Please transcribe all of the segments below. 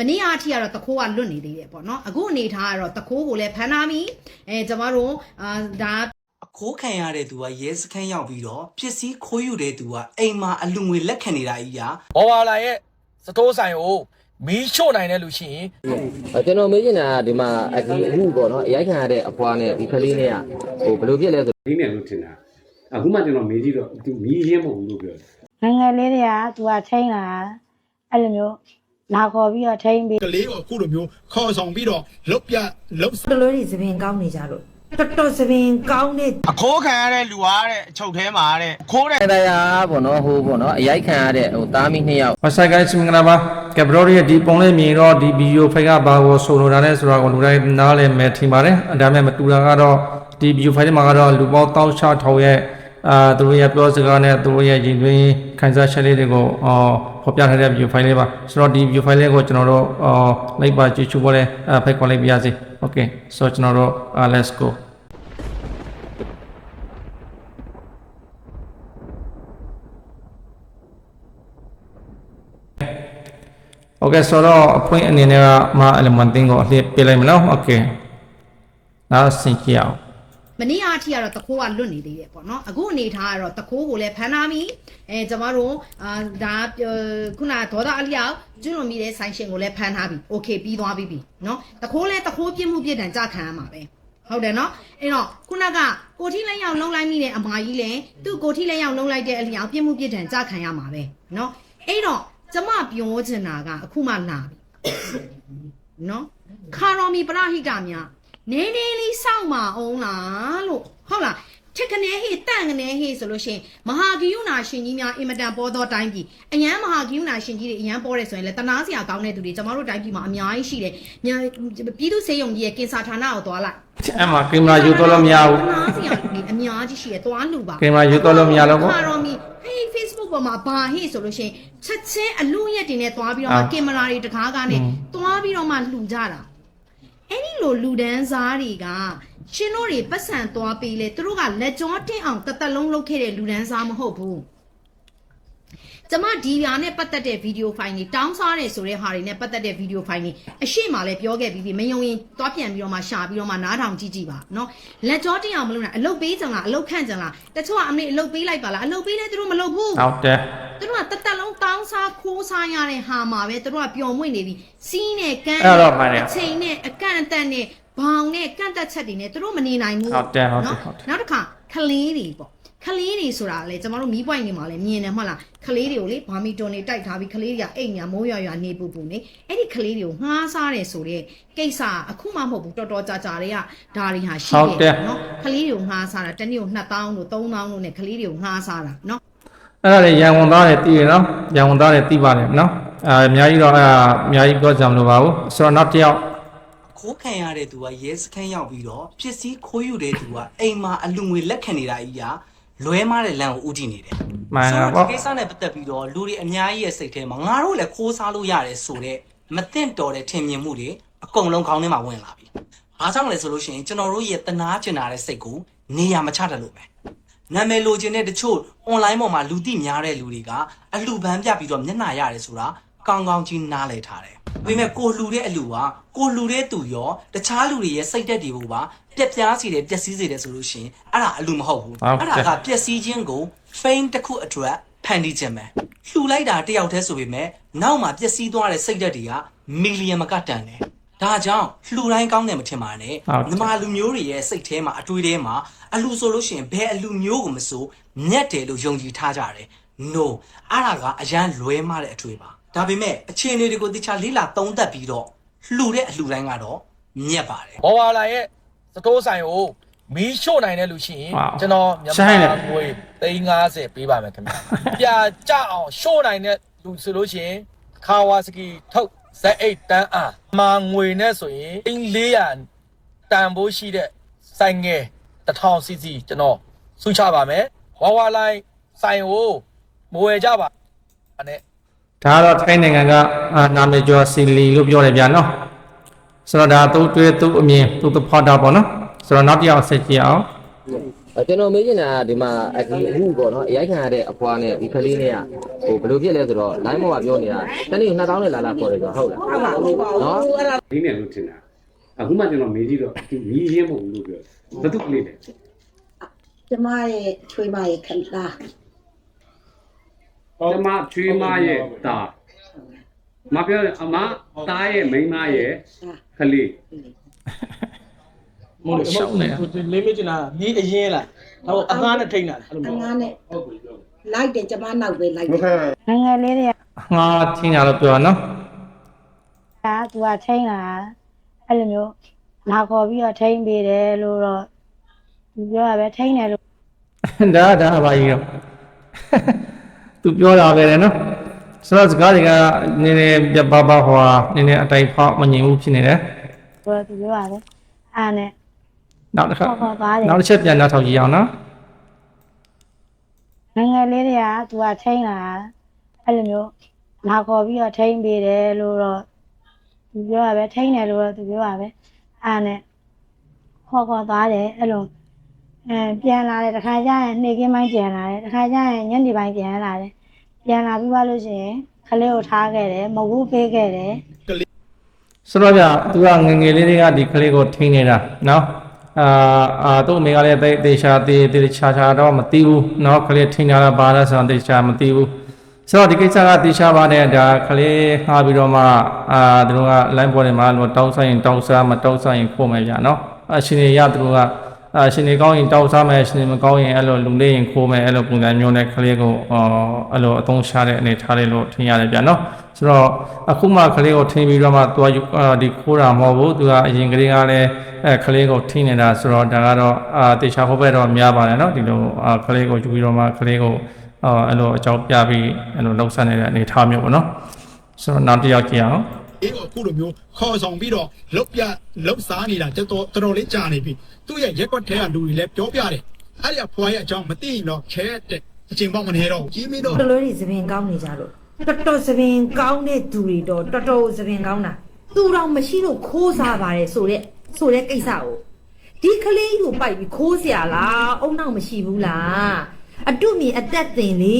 မနေ့အားအထိကတော့တခိုးကလွတ်နေသေးတယ်ပေါ့နော်အခုအနေထားကတော့တခိုးကိုလည်းဖမ်းထားပြီအဲကျမတို့အာဒါအခိုးခံရတဲ့သူကရဲစခန်းရောက်ပြီးတော့ပစ္စည်းခိုးယူတဲ့သူကအိမ်မှာအလူငွေလက်ခံနေတာကြီးညာဘောဝါလာရဲ့စတိုးဆိုင်ကိုမီးရှို့နိုင်တဲ့လူရှိရင်အဲကျွန်တော်မေးချင်တာကဒီမှာအခုအခုပေါ့နော်အရိုက်ခံရတဲ့အဖွားနဲ့ဒီကလေးနဲ့ကဟိုဘယ်လိုဖြစ်လဲဆိုမင်းနဲ့လို့ထင်တာအခုမှကျွန်တော်မေးကြည့်တော့သူမီးရင်းမဟုတ်ဘူးလို့ပြောတယ်ငယ်ငယ်လေးတွေကသူကထိန်းလာအဲ့လိုမျိုး လာခေါ်ပြီးတော့ထိန်းပြီးကလေးကိုအခုလိုမျိုးခေါ်ဆောင်ပြီးတော့လုတ်ပြလုတ်တော်တော်လေးသပင်ကောင်းနေကြလို့တော်တော်သပင်ကောင်းတဲ့အခိုးခံရတဲ့လူအားတဲ့အချုပ်ထဲမှာတဲ့ခိုးတဲ့တရားပေါ့နော်ဟိုပေါ့နော်အရိုက်ခံရတဲ့ဟိုသားမိနှစ်ယောက်ဝဆိုင်ကိုင်းစမင်္ဂလာပါကက်ဘရိုရဲ့ဒီပုံလေးမြင်တော့ဒီဗီဒီယိုဖိုင်ကဘာကိုဆိုလိုတာလဲဆိုတာကိုလူတိုင်းနားလည်မယ်ထင်ပါတယ်အဲဒါပေမဲ့မတူတာကတော့ဒီဗီဒီယိုဖိုင်ထဲမှာကတော့လူပေါင်းတောက်ချထောင်ရဲ့ အာသူတို့ရဲ့ပြောစကားနဲ့သူတို့ရဲ့ရင်သွင်းခံစားချက်လေးတွေကိုအော်ဖော်ပြထားတဲ့ဗီဒီယိုဖိုင်လေးပါဆိုတော့ဒီဗီဒီယိုဖိုင်လေးကိုကျွန်တော်တို့အော်လိုက်ပါကြည့်ချူဖို့လဲအဲဖိုက်ခေါ်လိုက်ပါရစေ Okay so ကျွန်တော်တို့ let's go Okay ဆိုတော့အဖွင့်အနေနဲ့ကမ element တင်းကိုအလှည့်ပေးလိုက်မနော် Okay နောက်ဆင်ကြည့်အောင် မနေ့အားအထိကတော့တခိုးကလွတ်နေသေးတယ်ပေါ့နော်အခုအနေထားကတော့တခိုးကိုလည်းဖမ်းထားပြီအဲကျမတို့အာဒါပြောခုနဒေါသအလျောက်ကျွလွန်မိတဲ့ဆိုင်ရှင်ကိုလည်းဖမ်းထားပြီโอเคပြီးသွားပြီပြီနော်တခိုးလည်းတခိုးပြစ်မှုပြစ်ဒဏ်ကြခံရမှာပဲဟုတ်တယ်နော်အဲ့တော့ခုနကကိုထိလက်ရောက်လုံးလိုက်မိတဲ့အမကြီးလည်းသူ့ကိုထိလက်ရောက်လုံးလိုက်တဲ့အလျောက်ပြစ်မှုပြစ်ဒဏ်ကြခံရမှာပဲနော်အဲ့တော့ကျမပြောချင်တာကအခုမှလာပြီ နော်ခါရော်မီပရဟိတများ နေနေလေးစောင့်ပါအောင်လားလို့ဟုတ်လားထက်ကနေဟေးတန့်ကနေဟေးဆိုလို့ရှိရင်မဟာဂိယုနာရှင်ကြီးများအင်မတန်ပေါ်သောတိုင်းပြည်အရန်မဟာဂိယုနာရှင်ကြီးတွေအရန်ပေါ်တယ်ဆိုရင်လည်းတနာစရာကောင်းတဲ့သူတွေကျမတို့တိုင်းပြည်မှာအများကြီးရှိတယ်မြန်ပြည်သူစေယုံကြီးရဲ့ကင်ဆာဌာနကိုသွားလိုက်အဲ့မှာကင်မရာယူတော့လို့မရဘူးတနာစရာလူတွေအများကြီးရှိတယ်သွားလူပါကင်မရာယူတော့လို့မရတော့ဘူးခါရော်မီဟေး Facebook ပေါ်မှာဘာဟေးဆိုလို့ရှိရင်ချက်ချင်းအလူရက်တင်နဲ့သွားပြီးတော့မှအာကင်မရာတွေတကားကားနဲ့อืมသွားပြီးတော့မှလှူကြတာ အဲ့ဒီလိုလူဒန်းစားတွေကရှင်တို့တွေပတ်စံသွားပေးလေသူတို့ကလက်ကြောတင်းအောင်တသက်လုံးလုပ်ခဲ့တဲ့လူဒန်းစားမဟုတ်ဘူး ကျမဒီပြာနဲ့ပတ်သက်တဲ့ဗီဒီယိုဖိုင်တွေတောင်းစားတယ်ဆိုတဲ့ဟာတွေနဲ့ပတ်သက်တဲ့ဗီဒီယိုဖိုင်တွေအရှိမလည်းပြောခဲ့ပြီးပြီမယုံရင်သွားပြန်ပြီးတော့မှရှာပြီးတော့မှနားထောင်ကြည့်ကြည့်ပါနော်လက်ကြောတင်းအောင်မလုပ်နဲ့အလုတ်ပေးကြလားအလုတ်ခန့်ကြလားတချို့ကအမေအလုတ်ပေးလိုက်ပါလားအလုတ်ပေးလဲသူတို့မလုပ်ဘူးဟုတ်တယ်သူတို့ကတသက်လုံးတောင်းစားခိုးစားရတဲ့ဟာမှာပဲသူတို့ကပျော်မွေ့နေပြီစီးနဲ့ကန်းအဲ့တော့မှန်တယ်အချိန်နဲ့အကန့်အသတ်နဲ့ဘောင်နဲ့ကန့်သက်ချက်တွေနဲ့သူတို့မနေနိုင်ဘူးဟုတ်တယ်ဟုတ်တယ်နော်ဟုတ်တယ်နောက်တစ်ခါခလေးတွေပေါ့ ခလေးတွေဆိုတာလေကျွန်တော်တို့မီးပွိုင်နေမှာလဲမြင်တယ်မဟုတ်လားခလေးတွေကိုလေဘာမီတွန်တွေတိုက်ထားပြီးခလေးတွေကအိမ်ညာမိုးရွာရွာနေပူပူနေအဲ့ဒီခလေးတွေကိုငှားစားတယ်ဆိုတဲ့ကိစ္စအခုမှမဟုတ်ဘူးတော်တော်ကြာကြာတွေကဒါတွေဟာရှိဟုတ်တယ်နော်ခလေးတွေကိုငှားစားတာတစ်နေ့ကို2000လို့3000လို့နဲ့ခလေးတွေကိုငှားစားတာနော်အဲ့ဒါလေရန်ကုန်သားတွေတည်ရနော်ရန်ကုန်သားတွေတည်ပါတယ်နော်အဲအများကြီးတော့အဲအများကြီးပြောကြမလို့ပါဘူးဆိုတော့နောက်တစ်ယောက်အခိုးခံရတဲ့သူကရဲစခန်းရောက်ပြီးတော့ပစ္စည်းခိုးယူတဲ့သူကအိမ်မှာအလူငွေလက်ခံနေတာကြီးညာ လွဲမားတဲ့လမ်းကိုဥတည်နေတယ်မှန်တာဆိုပေါ့တော့ဒီကိစ္စနဲ့ပတ်သက်ပြီးတော့လူတွေအများကြီးရဲ့စိတ်ထဲမှာငါတို့လည်းခိုးစားလို့ရတယ်ဆိုတော့မသင့်တော်တဲ့ထင်မြင်မှုတွေအကုန်လုံးခေါင်းထဲမှာဝင်လာပြီ။ဘာကြောင့်လဲဆိုလို့ရှိရင်ကျွန်တော်တို့ရဲ့တနာကျင်လာတဲ့စိတ်ကိုနေရာမချတတ်လို့ပဲ။နာမည်လိုချင်တဲ့တချို့ online ပေါ်မှာလူသိများတဲ့လူတွေကအလှပန်းပြပြီးတော့မျက်နှာရတယ်ဆိုတာကောင်းကောင်းကြီးနားလည်ထားတယ်။ ဒါပေမဲ့ကိုလှူတဲ့အလှကကိုလှူတဲ့သူရောတခြားလူတွေရဲ့စိတ်သက်တွေကိုပါပြက်ပြားစီတယ်ပျက်စီးစေတယ်ဆိုလို့ရှိရင်အဲ့ဒါအလှမဟုတ်ဘူးဟုတ်။ကဲ့အဲ့ဒါကပျက်စီးခြင်းကို fame တစ်ခုအတွက်ဖန်တီးခြင်းပဲလှူလိုက်တာတယောက်တည်းဆိုပေမဲ့နောက်မှာပျက်စီးသွားတဲ့စိတ်ဓာတ်တွေကမီလီယံမကတန်တယ်ဒါကြောင့်လှူတိုင်းကောင်းတယ်မထင်ပါနဲ့ဟုတ်ကဲ့မြမလူမျိုးတွေရဲ့စိတ်ထဲမှာအတွေးထဲမှာအလှဆိုလို့ရှိရင်ဘယ်အလှမျိုးကိုမဆိုမြတ်တယ်လို့ယုံကြည်ထားကြတယ် no အဲ့ဒါကအရန်လွဲမတဲ့အတွေးပါ ဒါပေမဲ့အခြေအနေတွေကိုတခြားလေးလာသုံးသပ်ပြီးတော့လှူတဲ့အလှတိုင်းကတော့မြတ်ပါတယ်ဘောဝါလာရဲ့စတိုးဆိုင်ကိုမီးရှို့နိုင်တဲ့လူရှိရင် Wow ကျွန်တော်မြဆိုင်တယ်မငွေ350ပေးပါမယ်ခင်ဗျာပြကြအောင်ရှို့နိုင်တဲ့လူဆိုလို့ရှိရင်ခါဝါစကီထုတ် Z8 တန်းအားမာငွေနဲ့ဆိုရင်400တန်ဖိုးရှိတဲ့ဆိုင်ငယ်1000 cc ကျွန်တော်စုချပါမယ်ဝါဝါလိုက်ဆိုင်ကိုမဝယ်ကြပါနဲ့ ဒါကတော့ထိုင်းနိုင်ငံကအာနာမည်ကျော်စီလီလို့ပြောတယ်ဗျာနော်ဆိုတော့ဒါသူ့တွေ့သူ့အမြင်သူ့သဘောထားပေါ့နော်ဆိုတော့နောက်တစ်ယောက်ဆက်ကြည့်အောင်အဲကျွန်တော်မေးချင်တာကဒီမှာဒီအခုပေါ့နော်အရိုက်ခံရတဲ့အဖွားနဲ့ဒီကလေးနဲ့ကဟိုဘယ်လိုဖြစ်လဲဆိုတော့ line ပေါ်မှာပြောနေတာတနေ့2000နဲ့လာလာခေါ်တယ်ဆိုတော့ဟုတ်လားဟုတ်ပါဘူးနော်ဒီနဲ့လို့ထင်တာအခုမှကျွန်တော်မေးကြည့်တော့သူမီးရင်းမဟုတ်ဘူးလို့ပြောဘယ်သူကလေးလဲကျမရဲ့ချွေးမရဲ့ခလာ ကျမချွေးမရဲ့တာမပြောအမသားရဲ့မိန်းမရဲ့ကလေးမဟုတ်ဘူးရှောင်းနေတာလေးမကျင်တာဒီအရင်လားဟိုအငားနဲ့ထိန်းတာအဲ့လိုအမျိုးငားနဲ့လိုက်တယ်ကျမနောက်ပဲလိုက်တယ်ငယ်ငယ်လေးတွေကငါထင်းတာလို့ပြောတာနော်သူကထိန်းလာအဲ့လိုမျိုးလာခေါ်ပြီးတော့ထိန်းပေးတယ်လို့တော့သူပြောရပဲထိန်းတယ်လို့ဒါဒါဘာကြီးတော့ သူပြောတာပဲလေနော်ဆိုတော့စကားတွေကနည်းနည်းပြပပဟွာနည်းနည်းအတိုက်ဖောက်မငြိမ်ဘူးဖြစ်နေတယ်သူကသူပြောရပဲအားနဲ့နောက်တစ်ခါခေါ်ခေါ်သွားတယ်နောက်တစ်ချက်ပြန်နှောက်ထောက်ကြည့်အောင်နော်ငယ်ငယ်လေးတွေကသူကထိန်းလာအဲ့လိုမျိုးလာခေါ်ပြီးတော့ထိန်းပေးတယ်လို့တော့သူပြောရပဲထိန်းတယ်လို့တော့သူပြောရပဲအားနဲ့ခေါ်ခေါ်သွားတယ်အဲ့လို အဲပြန်လာတယ်တခါကျရင်နေ့ကင်းပိုင်းပြန်လာတယ်တခါကျရင်ညနေပိုင်းပြန်လာတယ်ပြန်လာပြီးသွားလို့ရှိရင်ခလေးကိုထားခဲ့တယ်မဟုတ်ပေးခဲ့တယ်ဆိုတော့ဗျသူကငယ်ငယ်လေးတွေကဒီကလေးကိုထိန်းနေတာနော်အာအာသူ့အမေကလည်းတိတ်တေချာတေတေချာချာတော့မသိဘူးနော်ကလေးထိန်းတာလားဘာလဲဆိုတော့တေချာမသိဘူးဆိုတော့ဒီကိစ္စကတေချာပါတယ်ဒါကလေးငှားပြီးတော့မှအာသူတို့က line ပေါ်နေမှာလို့တောင်းဆိုင်ရင်တောင်းစားမတောင်းဆိုင်ရင်ခိုးမယ်ဗျာနော်အရှင်တွေရသူတို့က အရှင်တွေကောင်းရင်တောင်းစားမယ်ရှင်တွေမကောင်းရင်အဲ့လိုလူလေးရင်ခိုးမယ်အဲ့လိုပုံစံမျိုးနဲ့ကလေးကိုအော်အဲ့လိုအသုံးချတဲ့အနေထားလေးလို့ထင်ရတယ်ဗျာနော်ဆိုတော့အခုမှကလေးကိုထင်ပြီးတော့မှသူကအာဒီခိုးတာမဟုတ်ဘူးသူကအရင်ကလေးကလည်းအဲကလေးကိုထင်နေတာဆိုတော့ဒါကတော့အာတေချာဟုတ်ပဲတော့များပါတယ်နော်ဒီလိုအာကလေးကိုယူပြီးတော့မှကလေးကိုအော်အဲ့လိုအကြောင်းပြပြီးအဲ့လိုလှုပ်ဆက်နေတဲ့အနေထားမျိုးပေါ့နော်ဆိုတော့နောက်တစ်ယောက်ကြည့်အောင် အေးအခုလိုမျိုးခေါ်ဆောင်ပြီးတော့လုတ်ပြလုတ်စားနေတာတော်တော်တော်တော်လေးကြာနေပြီသူ့ရဲ့ရက်ကွက်ထဲကလူတွေလည်းပြောပြတယ်အဲ့ဒီအဖွားရဲ့အကြောင်းမသိရင်တော့ခဲတဲ့အချိန်ပေါက်မနေတော့ဘူးကြီးမင်းတော့ တော်တော်လေးသပင်ကောင်းနေကြလို့တော်တော်သပင်ကောင်းတဲ့သူတွေတော့တော်တော်သပင်ကောင်းတာသူတော်မရှိလို့ခိုးစားပါတယ်ဆိုတဲ့ဆိုတဲ့ကိစ္စကိုဒီကလေးကိုပိုက်ပြီးခိုးเสียလားအုံနောက်မရှိဘူးလားအတုမြင်အသက်သင်လေ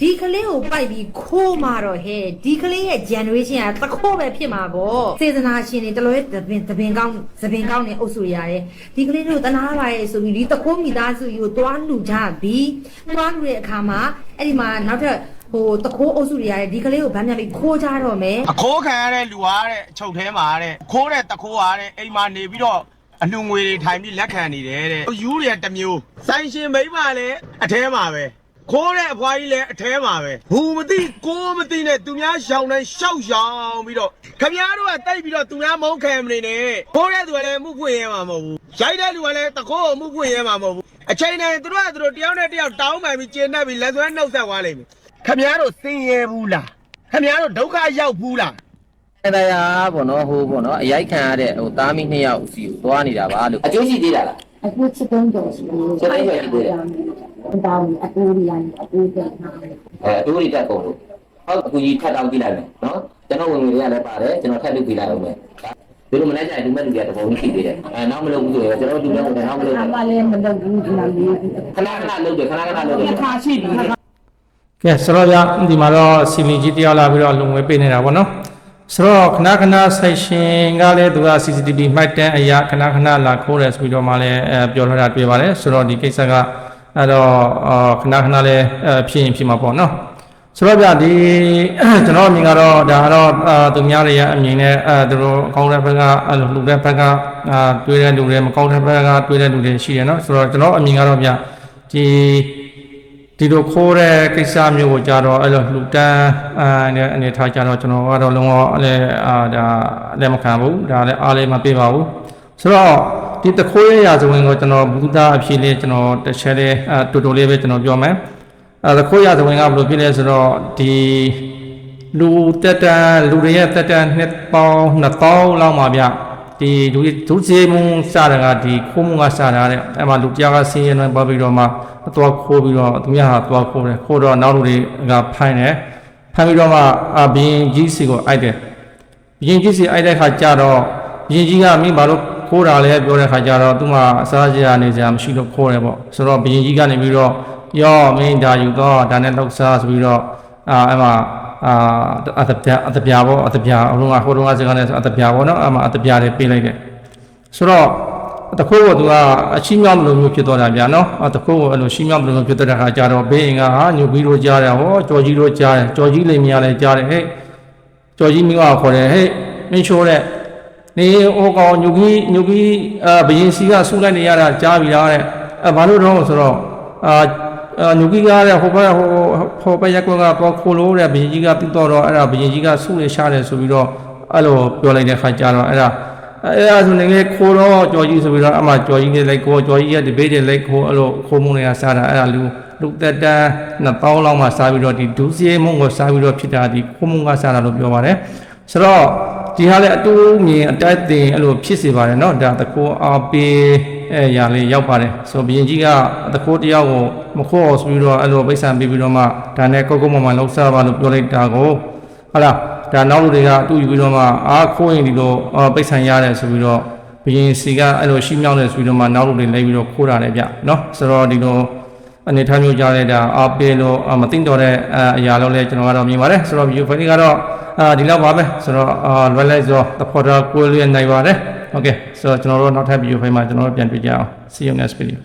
ဒီကလေးကိုပိုက်ပြီးခိုးมาတော့ဟဲ့ဒီကလေးရဲ့ generation ကတခိုးပဲဖြစ်မှာပေါ့စေတနာရှင်တွေတလို့ရဲ့သပင်သပင်ကောင်းသပင်ကောင်းနေအုပ်စုရရတယ်ဒီကလေးတို့တနာပါရဲ့ဆိုပြီးဒီတခိုးမိသားစုကြီးကိုတွားလူကြပြီးတွားလူတဲ့အခါမှာအဲ့ဒီမှာနောက်ထပ်ဟိုတခိုးအုပ်စုတွေရတယ်ဒီကလေးကိုဗန်းပြန်ပြီးခိုးကြတော့မယ်အခိုးခံရတဲ့လူအားတဲ့အချုပ်ထဲမှာတဲ့ခိုးတဲ့တခိုးအားတဲ့အိမ်မှာနေပြီးတော့အလှငွေတွေထိုင်ပြီးလက်ခံနေတယ်တဲ့ယူတွေကတစ်မျိုးဆိုင်ရှင်မိန်းမလည်းအထဲမှာပဲ ခိုးတဲ့အဖွားကြီးလည်းအထဲမှာပဲဘူးမသိကိုမသိနဲ့သူများရှောင်းတိုင်းရှောက်ရှောင်းပြီးတော့ခမည်းတော်ကတိုက်ပြီးတော့သူများမုန်းခံမနေနဲ့ခိုးတဲ့သူကလည်းမှုခွင့်ရဲမှာမဟုတ်ဘူးရိုက်တဲ့လူကလည်းတခိုးကိုမှုခွင့်ရဲမှာမဟုတ်ဘူးအချိန်တိုင်းသူတို့ကသူတို့တယောက်နဲ့တယောက်တောင်းပန်ပြီးကျေနပ်ပြီးလက်ဆွဲနှုတ်ဆက်သွားလိမ့်မယ်ခမည်းတော်စင်ရဲဘူးလားခမည်းတော်ဒုက္ခရောက်ဘူးလားအဲ့ဒါရပေါ့နော်ဟိုပေါ့နော်အရိုက်ခံရတဲ့ဟိုသားမီးနှစ်ယောက်စီကိုသွားနေတာပါလို့အကျိုးရှိသေးတာလား အခုချစ်တုံးကြော်ရှိတယ်ချက်တိုင်းပဲရှိသေးတယ်တောင်းအကူရီလိုက်အကူတဲ့နားအဲအတိုးတွေတက်ကုန်လို့ဟုတ်အခုကြီးထပ်တောင်းကြည့်လိုက်မယ်နော်ကျွန်တော်ဝင်ငွေတွေကလည်းပါတယ်ကျွန်တော်ထပ်လုပ်ပြလိုက်အောင်မယ်ဒီလိုမလိုက်ကြရင်ဒီမဲ့လူတွေကတပုံရှိသေးတယ်အဲနောက်မလုပ်ဘူးဆိုရင်ကျွန်တော်ဒီမဲ့ကနောက်မလုပ်ဘူးအမလည်းမလုပ်ဘူးဒီလိုမျိုးခဏခဏလုပ်တယ်ခဏခဏလုပ်တယ်ခါရှိပြီကဲဆိုတော့ဗျဒီမှာတော့စီလီကြီးတယောက်လာပြီးတော့လုံငွေပေးနေတာပေါ့နော် ဆိုတော့ခဏခဏဆိုင်ရှင်ကလည်းသူက CCTV မှတ်တမ်းအရာခဏခဏလာခိုးတယ်ဆိုပြီးတော့မှလည်းအဲပြောထားတာတွေ့ပါတယ်ဆိုတော့ဒီကိစ္စကအဲ့တော့အော်ခဏခဏလည်းအဲဖြစ်ရင်ဖြစ်မှာပေါ့နော်ဆိုတော့ဗျဒီကျွန်တော်အမြင်ကတော့ဒါကတော့အာသူများတွေရဲ့အမြင်နဲ့အဲသူတို့အကောင့်တဲ့ဘက်ကအဲ့လိုလူတဲ့ဘက်ကအာတွေးတဲ့လူတွေမကောင်းတဲ့ဘက်ကတွေးတဲ့လူတွေရှိတယ်နော်ဆိုတော့ကျွန်တော်အမြင်ကတော့ဗျဒီ ဒီလိုခိုးတဲ့ကိစ္စမျိုးကိုကြတော့အဲ့လိုလှူတန်းအဲအနေထားကြတော့ကျွန်တော်ကတော့လုံးဝအဲ့လေအာဒါလက်မခံဘူးဒါလည်းအားလည်းမပေးပါဘူးဆိုတော့ဒီတခိုးရရာဇဝင်ကိုကျွန်တော်ဘုဒ္ဓအဖြစ်လေးကျွန်တော်တစ်ချက်လေးအဲတူတူလေးပဲကျွန်တော်ပြောမယ်အဲတခိုးရဇဝင်ကဘယ်လိုဖြစ်လဲဆိုတော့ဒီလူတက်တန်းလူတွေရဲ့တက်တန်းနှစ်ပေါင်း2000လောက်မှာဗျ ဒီဒုဒုစရမုံစတာကဒီခိုးမှုကစတာတဲ့အဲ့မှာလူတရားကဆင်းရဲနေပါပြီးတော့မှသွားခိုးပြီးတော့သူများဟာသွားခိုးတယ်ခိုးတော့နောက်လူတွေကဖိုင်းတယ်ဖိုင်းပြီးတော့မှအဘင်းကြီးစီကိုအိုက်တယ်ဘင်းကြီးစီအိုက်တဲ့ခါကျတော့ဘင်းကြီးကမင်းဘာလို့ခိုးတာလည်းပြောတဲ့ခါကျတော့သူမှအစားစရာနေစရာမရှိလို့ခိုးတယ်ပေါ့ဆိုတော့ဘယင်ကြီးကနေပြီးတော့ရောမင်းဒါယူတော့ဒါနဲ့လောက်စားဆိုပြီးတော့အာအဲ့မှာ အာအတပြအတပြပေါ့အတပြအလုံးကဟိုတုန်းကစကားနဲ့ဆိုအတပြပေါ့နော်အဲ့မှာအတပြတွေပေးလိုက်တယ်ဆိုတော့တခိုးကသူကအချင်းမြောက်မလို့မျိုးဖြစ်သွားတာဗျာနော်အတခိုးကအဲ့လိုရှင်းမြောက်မလို့မျိုးဖြစ်သွားတဲ့ခါကျတော့ဘေးအင်ကဟာညိုပြီးတော့ကြားတယ်ဟောကြော်ကြီးတို့ကြားတယ်ကြော်ကြီးလိမ်မရလဲကြားတယ်ဟဲ့ကြော်ကြီးမိကခေါ်တယ်ဟဲ့မင်းချိုးတဲ့နေဟိုကောင်ညိုကြီးညိုကြီးအာဘရင်စီကဆူလိုက်နေရတာကြားပြီလားတဲ့အဲဘာလို့တော့ဆိုတော့အာအာ ညိုကြီးကတဲ့ဟိုဘက်ဟိုဟိုဘက်ရက်ကွက်ကတော့ခိုးလို့တဲ့ဘရင်ကြီးကပြီးတော့တော့အဲ့ဒါဘရင်ကြီးကဆူနေရှာတယ်ဆိုပြီးတော့အဲ့လိုပြောလိုက်တဲ့ခါကျတော့အဲ့ဒါအဲအဲ့ဒါဆိုနေလေခိုးတော့ကြော်ကြီးဆိုပြီးတော့အမှကြော်ကြီးနေလိုက်ကိုကြော်ကြီးရဲ့ဒီဘေးတွေလိုက်ခိုးအဲ့လိုခိုးမှုတွေကစားတာအဲ့ဒါလူလူသက်တန်း2000လောက်မှစားပြီးတော့ဒီဒူးစီမုံကိုစားပြီးတော့ဖြစ်တာဒီခိုးမှုကစားတာလို့ပြောပါတယ်ဆိုတော့ ဒီဟာလည်းအတူမြင်အတိုက်တင်အဲ့လိုဖြစ်စေပါတယ်เนาะဒါတခိုးအားပေးအဲ့ရာလေးရောက်ပါတယ်ဆိုဘရင်ကြီးကတခိုးတယောက်ကိုမခိုးအောင်ဆိုပြီးတော့အဲ့လိုပိတ်ဆံပေးပြီးတော့မှဒါနဲ့ကောက်ကောက်မမလောက်စားပါလို့ပြောလိုက်တာကိုဟုတ်လားဒါနောက်လူတွေကအတူယူပြီးတော့မှအားခိုးရင်ဒီလိုအော်ပိတ်ဆံရတယ်ဆိုပြီးတော့ဘရင်စီကအဲ့လိုရှိမြောက်တယ်ဆိုပြီးတော့မှနောက်လူတွေလိုက်ပြီးတော့ခိုးတာလည်းဗျเนาะဆိုတော့ဒီလို အနေထားမျိုးကြားလိုက်တာအားပေးလို့အာမသိတော့တဲ့အရာလုံးလည်းကျွန်တော်ကတော့မြင်ပါတယ်ဆိုတော့ view file ကတော့အာဒီလောက်ပါပဲဆိုတော့အာလွယ်လိုက်ဆိုတော့ the portal ကိုလေးနိုင်ပါတယ် okay ဆိုတော့ကျွန်တော်တို့နောက်ထပ် video file မှာကျွန်တော်တို့ပြန်တွေ့ကြအောင် see you next video